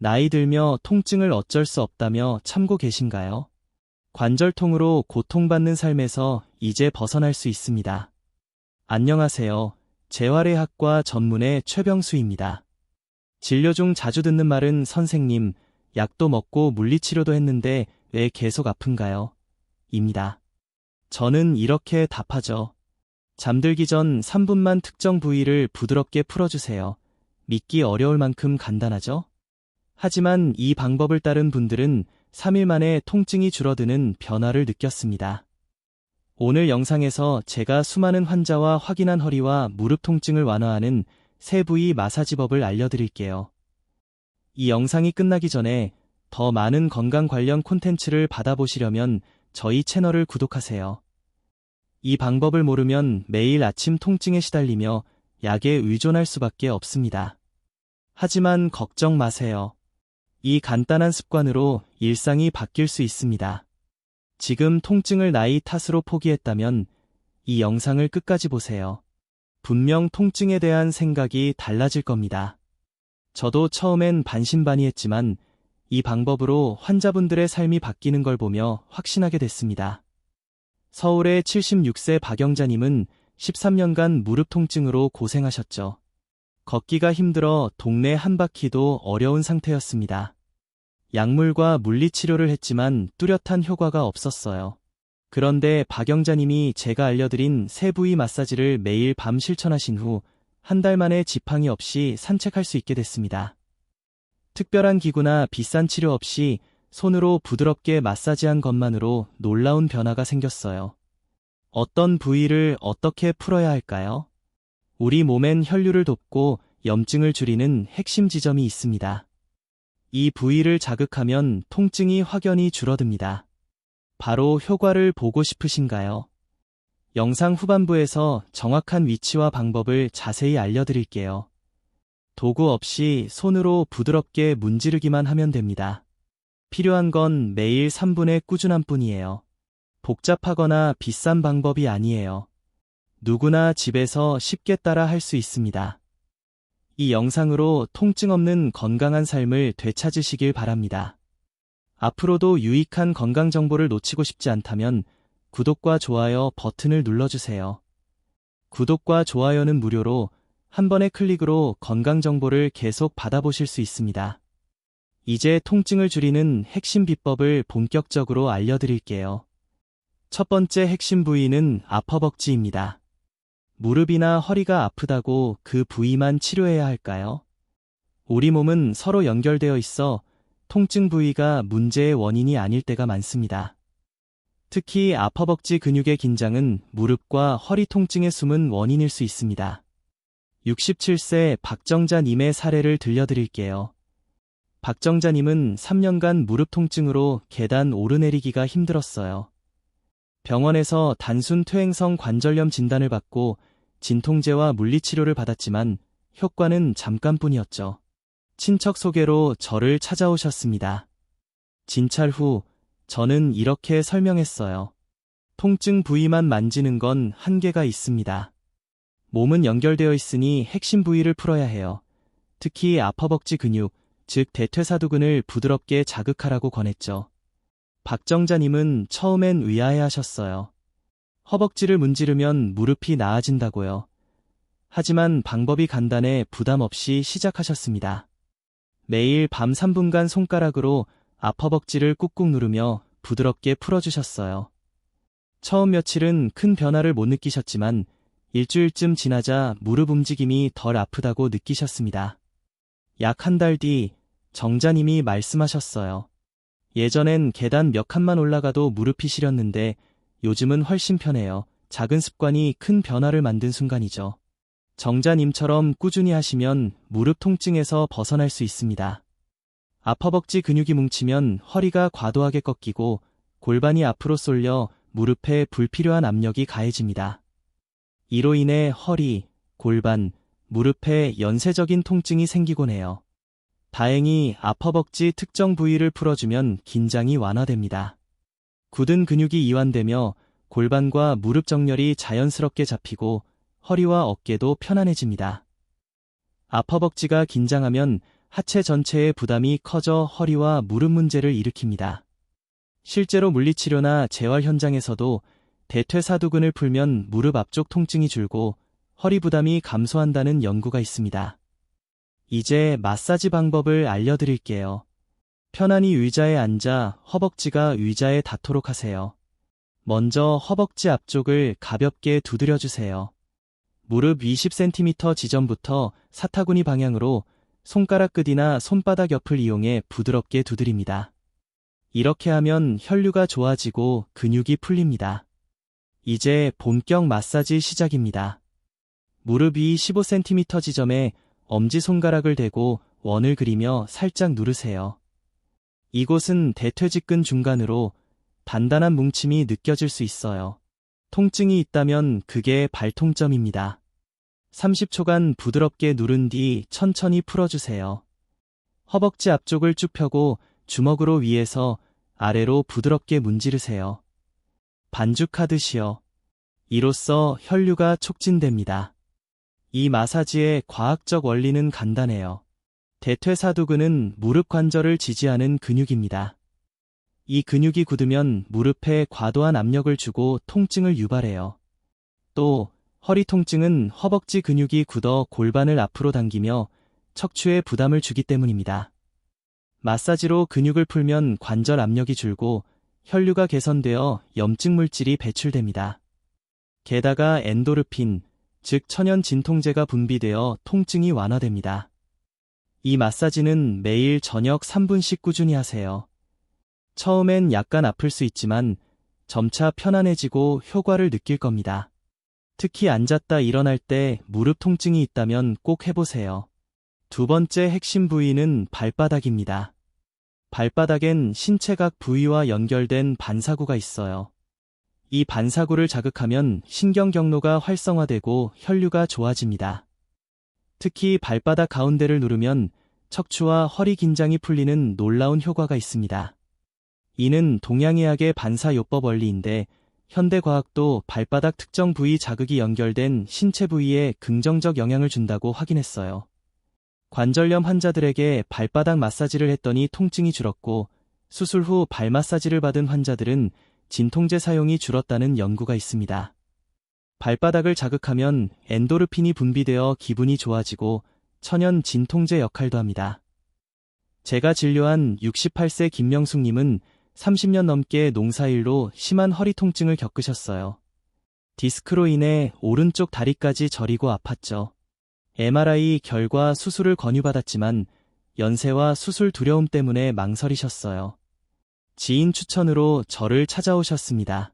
나이 들며 통증을 어쩔 수 없다며 참고 계신가요? 관절통으로 고통받는 삶에서 이제 벗어날 수 있습니다. 안녕하세요. 재활의학과 전문의 최병수입니다. 진료 중 자주 듣는 말은 선생님, 약도 먹고 물리치료도 했는데 왜 계속 아픈가요? 입니다. 저는 이렇게 답하죠. 잠들기 전 3분만 특정 부위를 부드럽게 풀어주세요. 믿기 어려울 만큼 간단하죠? 하지만 이 방법을 따른 분들은 3일 만에 통증이 줄어드는 변화를 느꼈습니다. 오늘 영상에서 제가 수많은 환자와 확인한 허리와 무릎 통증을 완화하는 세 부위 마사지법을 알려드릴게요. 이 영상이 끝나기 전에 더 많은 건강 관련 콘텐츠를 받아보시려면 저희 채널을 구독하세요. 이 방법을 모르면 매일 아침 통증에 시달리며 약에 의존할 수밖에 없습니다. 하지만 걱정 마세요. 이 간단한 습관으로 일상이 바뀔 수 있습니다. 지금 통증을 나이 탓으로 포기했다면 이 영상을 끝까지 보세요. 분명 통증에 대한 생각이 달라질 겁니다. 저도 처음엔 반신반의했지만 이 방법으로 환자분들의 삶이 바뀌는 걸 보며 확신하게 됐습니다. 서울의 76세 박영자님은 13년간 무릎 통증으로 고생하셨죠. 걷기가 힘들어 동네 한 바퀴도 어려운 상태였습니다. 약물과 물리치료를 했지만 뚜렷한 효과가 없었어요. 그런데 박영자님이 제가 알려드린 세 부위 마사지를 매일 밤 실천하신 후 한 달 만에 지팡이 없이 산책할 수 있게 됐습니다. 특별한 기구나 비싼 치료 없이 손으로 부드럽게 마사지한 것만으로 놀라운 변화가 생겼어요. 어떤 부위를 어떻게 풀어야 할까요? 우리 몸엔 혈류를 돕고 염증을 줄이는 핵심 지점이 있습니다. 이 부위를 자극하면 통증이 확연히 줄어듭니다. 바로 효과를 보고 싶으신가요? 영상 후반부에서 정확한 위치와 방법을 자세히 알려드릴게요. 도구 없이 손으로 부드럽게 문지르기만 하면 됩니다. 필요한 건 매일 3분의 꾸준함 뿐이에요. 복잡하거나 비싼 방법이 아니에요. 누구나 집에서 쉽게 따라 할 수 있습니다. 이 영상으로 통증 없는 건강한 삶을 되찾으시길 바랍니다. 앞으로도 유익한 건강 정보를 놓치고 싶지 않다면 구독과 좋아요 버튼을 눌러주세요. 구독과 좋아요는 무료로 한 번의 클릭으로 건강 정보를 계속 받아보실 수 있습니다. 이제 통증을 줄이는 핵심 비법을 본격적으로 알려드릴게요. 첫 번째 핵심 부위는 아퍼벅지입니다. 무릎이나 허리가 아프다고 그 부위만 치료해야 할까요? 우리 몸은 서로 연결되어 있어 통증 부위가 문제의 원인이 아닐 때가 많습니다. 특히 아퍼벅지 근육의 긴장은 무릎과 허리 통증의 숨은 원인일 수 있습니다. 67세 박정자님의 사례를 들려드릴게요. 박정자님은 3년간 무릎 통증으로 계단 오르내리기가 힘들었어요. 병원에서 단순 퇴행성 관절염 진단을 받고 진통제와 물리치료를 받았지만 효과는 잠깐뿐이었죠. 친척 소개로 저를 찾아오셨습니다. 진찰 후 저는 이렇게 설명했어요. 통증 부위만 만지는 건 한계가 있습니다. 몸은 연결되어 있으니 핵심 부위를 풀어야 해요. 특히 아퍼벅지 근육, 즉 대퇴사두근을 부드럽게 자극하라고 권했죠. 박정자님은 처음엔 의아해 하셨어요. 허벅지를 문지르면 무릎이 나아진다고요. 하지만 방법이 간단해 부담 없이 시작하셨습니다. 매일 밤 3분간 손가락으로 앞허벅지를 꾹꾹 누르며 부드럽게 풀어주셨어요. 처음 며칠은 큰 변화를 못 느끼셨지만 일주일쯤 지나자 무릎 움직임이 덜 아프다고 느끼셨습니다. 약 한 달 뒤 정자님이 말씀하셨어요. 예전엔 계단 몇 칸만 올라가도 무릎이 시렸는데 요즘은 훨씬 편해요. 작은 습관이 큰 변화를 만든 순간이죠. 정자님처럼 꾸준히 하시면 무릎 통증에서 벗어날 수 있습니다. 아퍼벅지 근육이 뭉치면 허리가 과도하게 꺾이고 골반이 앞으로 쏠려 무릎에 불필요한 압력이 가해집니다. 이로 인해 허리, 골반, 무릎에 연쇄적인 통증이 생기곤 해요. 다행히 아퍼벅지 특정 부위를 풀어주면 긴장이 완화됩니다. 굳은 근육이 이완되며 골반과 무릎 정렬이 자연스럽게 잡히고 허리와 어깨도 편안해집니다. 아퍼벅지가 긴장하면 하체 전체의 부담이 커져 허리와 무릎 문제를 일으킵니다. 실제로 물리치료나 재활 현장에서도 대퇴사두근을 풀면 무릎 앞쪽 통증이 줄고 허리 부담이 감소한다는 연구가 있습니다. 이제 마사지 방법을 알려드릴게요. 편안히 의자에 앉아 허벅지가 의자에 닿도록 하세요. 먼저 허벅지 앞쪽을 가볍게 두드려 주세요. 무릎 20cm 지점부터 사타구니 방향으로 손가락 끝이나 손바닥 옆을 이용해 부드럽게 두드립니다. 이렇게 하면 혈류가 좋아지고 근육이 풀립니다. 이제 본격 마사지 시작입니다. 무릎 위 15cm 지점에 엄지손가락을 대고 원을 그리며 살짝 누르세요. 이곳은 대퇴직근 중간으로 단단한 뭉침이 느껴질 수 있어요. 통증이 있다면 그게 발통점입니다. 30초간 부드럽게 누른 뒤 천천히 풀어주세요. 허벅지 앞쪽을 쭉 펴고 주먹으로 위에서 아래로 부드럽게 문지르세요. 반죽하듯이요. 이로써 혈류가 촉진됩니다. 이 마사지의 과학적 원리는 간단해요. 대퇴사두근은 무릎 관절을 지지하는 근육입니다. 이 근육이 굳으면 무릎에 과도한 압력을 주고 통증을 유발해요. 또 허리 통증은 허벅지 근육이 굳어 골반을 앞으로 당기며 척추에 부담을 주기 때문입니다. 마사지로 근육을 풀면 관절 압력이 줄고 혈류가 개선되어 염증 물질이 배출됩니다. 게다가 엔도르핀, 즉 천연 진통제가 분비되어 통증이 완화됩니다. 이 마사지는 매일 저녁 3분씩 꾸준히 하세요. 처음엔 약간 아플 수 있지만 점차 편안해지고 효과를 느낄 겁니다. 특히 앉았다 일어날 때 무릎 통증이 있다면 꼭 해보세요. 두 번째 핵심 부위는 발바닥입니다. 발바닥엔 신체 각 부위와 연결된 반사구가 있어요. 이 반사구를 자극하면 신경 경로가 활성화되고 혈류가 좋아집니다. 특히 발바닥 가운데를 누르면 척추와 허리 긴장이 풀리는 놀라운 효과가 있습니다. 이는 동양의학의 반사요법 원리인데 현대과학도 발바닥 특정 부위 자극이 연결된 신체 부위에 긍정적 영향을 준다고 확인했어요. 관절염 환자들에게 발바닥 마사지를 했더니 통증이 줄었고 수술 후 발 마사지를 받은 환자들은 진통제 사용이 줄었다는 연구가 있습니다. 발바닥을 자극하면 엔도르핀이 분비되어 기분이 좋아지고 천연 진통제 역할도 합니다. 제가 진료한 68세 김명숙님은 30년 넘게 농사일로 심한 허리 통증을 겪으셨어요. 디스크로 인해 오른쪽 다리까지 저리고 아팠죠. MRI 결과 수술을 권유받았지만 연세와 수술 두려움 때문에 망설이셨어요. 지인 추천으로 저를 찾아오셨습니다.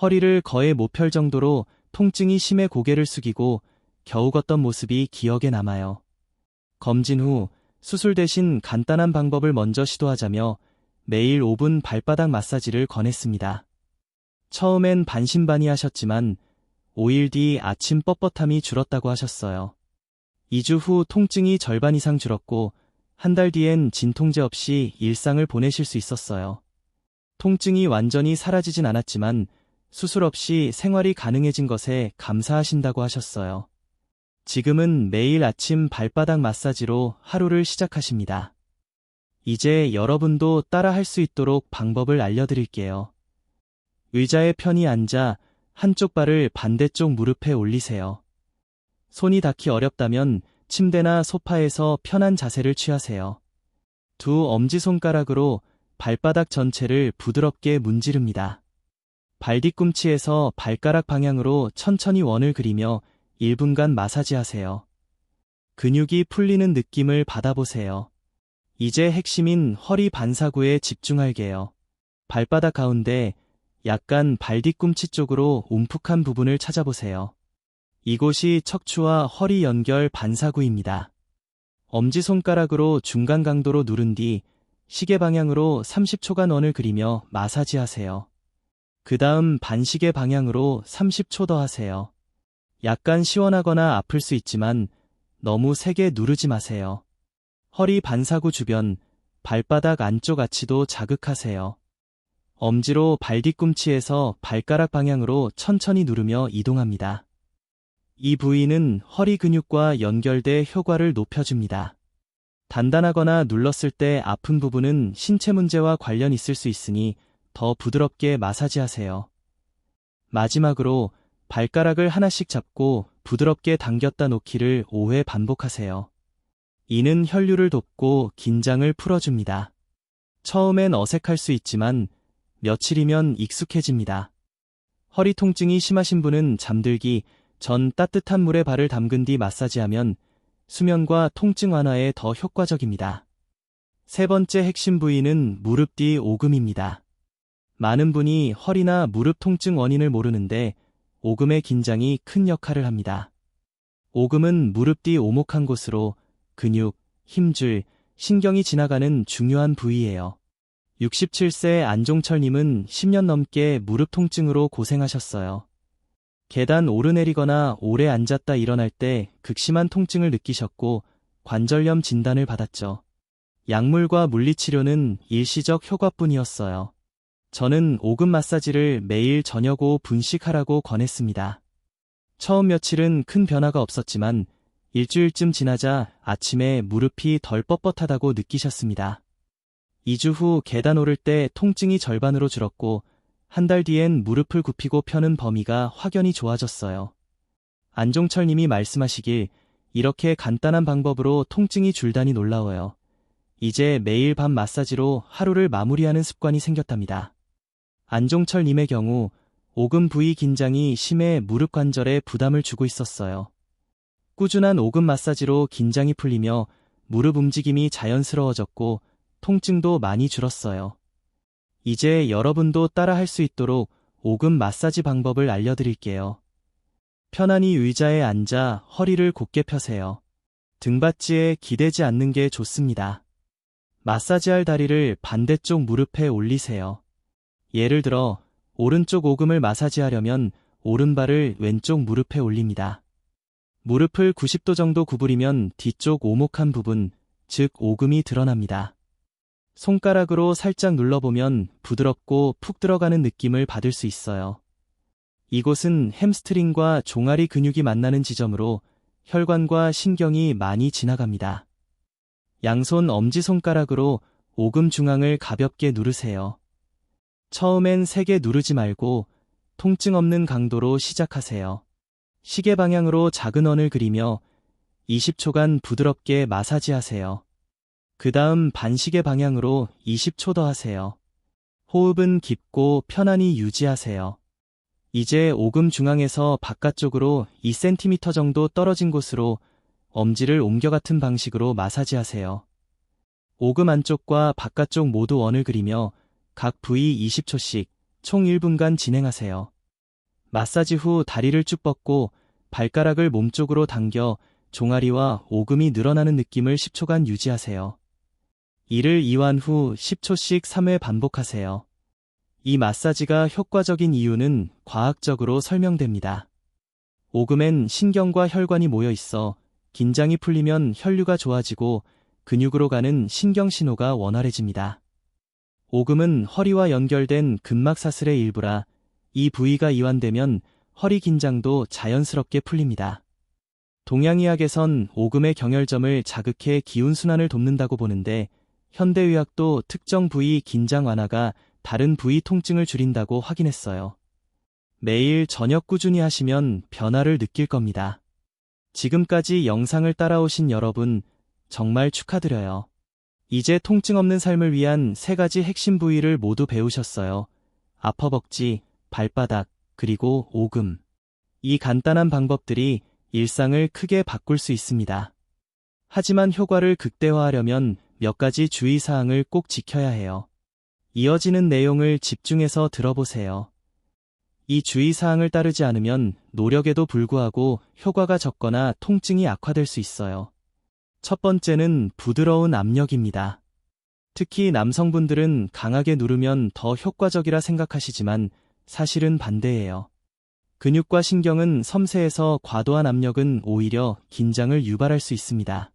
허리를 거의 못 펼 정도로 통증이 심해 고개를 숙이고 겨우 걷던 모습이 기억에 남아요. 검진 후 수술 대신 간단한 방법을 먼저 시도하자며 매일 5분 발바닥 마사지를 권했습니다. 처음엔 반신반의 하셨지만 5일 뒤 아침 뻣뻣함이 줄었다고 하셨어요. 2주 후 통증이 절반 이상 줄었고 한 달 뒤엔 진통제 없이 일상을 보내실 수 있었어요. 통증이 완전히 사라지진 않았지만 수술 없이 생활이 가능해진 것에 감사하신다고 하셨어요. 지금은 매일 아침 발바닥 마사지로 하루를 시작하십니다. 이제 여러분도 따라 할 수 있도록 방법을 알려드릴게요. 의자에 편히 앉아 한쪽 발을 반대쪽 무릎에 올리세요. 손이 닿기 어렵다면 침대나 소파에서 편한 자세를 취하세요. 두 엄지손가락으로 발바닥 전체를 부드럽게 문지릅니다. 발 뒤꿈치에서 발가락 방향으로 천천히 원을 그리며 1분간 마사지하세요. 근육이 풀리는 느낌을 받아보세요. 이제 핵심인 허리 반사구에 집중할게요. 발바닥 가운데 약간 발 뒤꿈치 쪽으로 움푹한 부분을 찾아보세요. 이곳이 척추와 허리 연결 반사구입니다. 엄지손가락으로 중간 강도로 누른 뒤 시계 방향으로 30초간 원을 그리며 마사지하세요. 그 다음 반시계 방향으로 30초 더 하세요. 약간 시원하거나 아플 수 있지만 너무 세게 누르지 마세요. 허리 반사구 주변, 발바닥 안쪽 아치도 자극하세요. 엄지로 발 뒤꿈치에서 발가락 방향으로 천천히 누르며 이동합니다. 이 부위는 허리 근육과 연결돼 효과를 높여줍니다. 단단하거나 눌렀을 때 아픈 부분은 신체 문제와 관련 있을 수 있으니 더 부드럽게 마사지하세요. 마지막으로 발가락을 하나씩 잡고 부드럽게 당겼다 놓기를 5회 반복하세요. 이는 혈류를 돕고 긴장을 풀어줍니다. 처음엔 어색할 수 있지만 며칠이면 익숙해집니다. 허리 통증이 심하신 분은 잠들기 전 따뜻한 물에 발을 담근 뒤 마사지하면 수면과 통증 완화에 더 효과적입니다. 세 번째 핵심 부위는 무릎 뒤 오금입니다. 많은 분이 허리나 무릎 통증 원인을 모르는데 오금의 긴장이 큰 역할을 합니다. 오금은 무릎 뒤 오목한 곳으로 근육, 힘줄, 신경이 지나가는 중요한 부위예요. 67세 안종철님은 10년 넘게 무릎 통증으로 고생하셨어요. 계단 오르내리거나 오래 앉았다 일어날 때 극심한 통증을 느끼셨고 관절염 진단을 받았죠. 약물과 물리치료는 일시적 효과뿐이었어요. 저는 오금 마사지를 매일 저녁 오후 분식하라고 권했습니다. 처음 며칠은 큰 변화가 없었지만 일주일쯤 지나자 아침에 무릎이 덜 뻣뻣하다고 느끼셨습니다. 2주 후 계단 오를 때 통증이 절반으로 줄었고 한 달 뒤엔 무릎을 굽히고 펴는 범위가 확연히 좋아졌어요. 안종철 님이 말씀하시길 이렇게 간단한 방법으로 통증이 줄다니 놀라워요. 이제 매일 밤 마사지로 하루를 마무리하는 습관이 생겼답니다. 안종철 님의 경우 오금 부위 긴장이 심해 무릎 관절에 부담을 주고 있었어요. 꾸준한 오금 마사지로 긴장이 풀리며 무릎 움직임이 자연스러워졌고 통증도 많이 줄었어요. 이제 여러분도 따라 할 수 있도록 오금 마사지 방법을 알려드릴게요. 편안히 의자에 앉아 허리를 곧게 펴세요. 등받지에 기대지 않는 게 좋습니다. 마사지할 다리를 반대쪽 무릎에 올리세요. 예를 들어 오른쪽 오금을 마사지하려면 오른발을 왼쪽 무릎에 올립니다. 무릎을 90도 정도 구부리면 뒤쪽 오목한 부분, 즉 오금이 드러납니다. 손가락으로 살짝 눌러보면 부드럽고 푹 들어가는 느낌을 받을 수 있어요. 이곳은 햄스트링과 종아리 근육이 만나는 지점으로 혈관과 신경이 많이 지나갑니다. 양손 엄지손가락으로 오금 중앙을 가볍게 누르세요. 처음엔 세게 누르지 말고 통증 없는 강도로 시작하세요. 시계 방향으로 작은 원을 그리며 20초간 부드럽게 마사지하세요. 그 다음 반시계 방향으로 20초 더 하세요. 호흡은 깊고 편안히 유지하세요. 이제 오금 중앙에서 바깥쪽으로 2cm 정도 떨어진 곳으로 엄지를 옮겨 같은 방식으로 마사지하세요. 오금 안쪽과 바깥쪽 모두 원을 그리며 각 부위 20초씩 총 1분간 진행하세요. 마사지 후 다리를 쭉 뻗고 발가락을 몸쪽으로 당겨 종아리와 오금이 늘어나는 느낌을 10초간 유지하세요. 이를 이완 후 10초씩 3회 반복하세요. 이 마사지가 효과적인 이유는 과학적으로 설명됩니다. 오금엔 신경과 혈관이 모여 있어 긴장이 풀리면 혈류가 좋아지고 근육으로 가는 신경 신호가 원활해집니다. 오금은 허리와 연결된 근막사슬의 일부라 이 부위가 이완되면 허리 긴장도 자연스럽게 풀립니다. 동양의학에선 오금의 경혈점을 자극해 기운순환을 돕는다고 보는데 현대의학도 특정 부위 긴장 완화가 다른 부위 통증을 줄인다고 확인했어요. 매일 저녁 꾸준히 하시면 변화를 느낄 겁니다. 지금까지 영상을 따라오신 여러분 정말 축하드려요. 이제 통증 없는 삶을 위한 세 가지 핵심 부위를 모두 배우셨어요. 아퍼벅지, 발바닥, 그리고 오금. 이 간단한 방법들이 일상을 크게 바꿀 수 있습니다. 하지만 효과를 극대화하려면 몇 가지 주의사항을 꼭 지켜야 해요. 이어지는 내용을 집중해서 들어보세요. 이 주의사항을 따르지 않으면 노력에도 불구하고 효과가 적거나 통증이 악화될 수 있어요. 첫 번째는 부드러운 압력입니다. 특히 남성분들은 강하게 누르면 더 효과적이라 생각하시지만 사실은 반대예요. 근육과 신경은 섬세해서 과도한 압력은 오히려 긴장을 유발할 수 있습니다.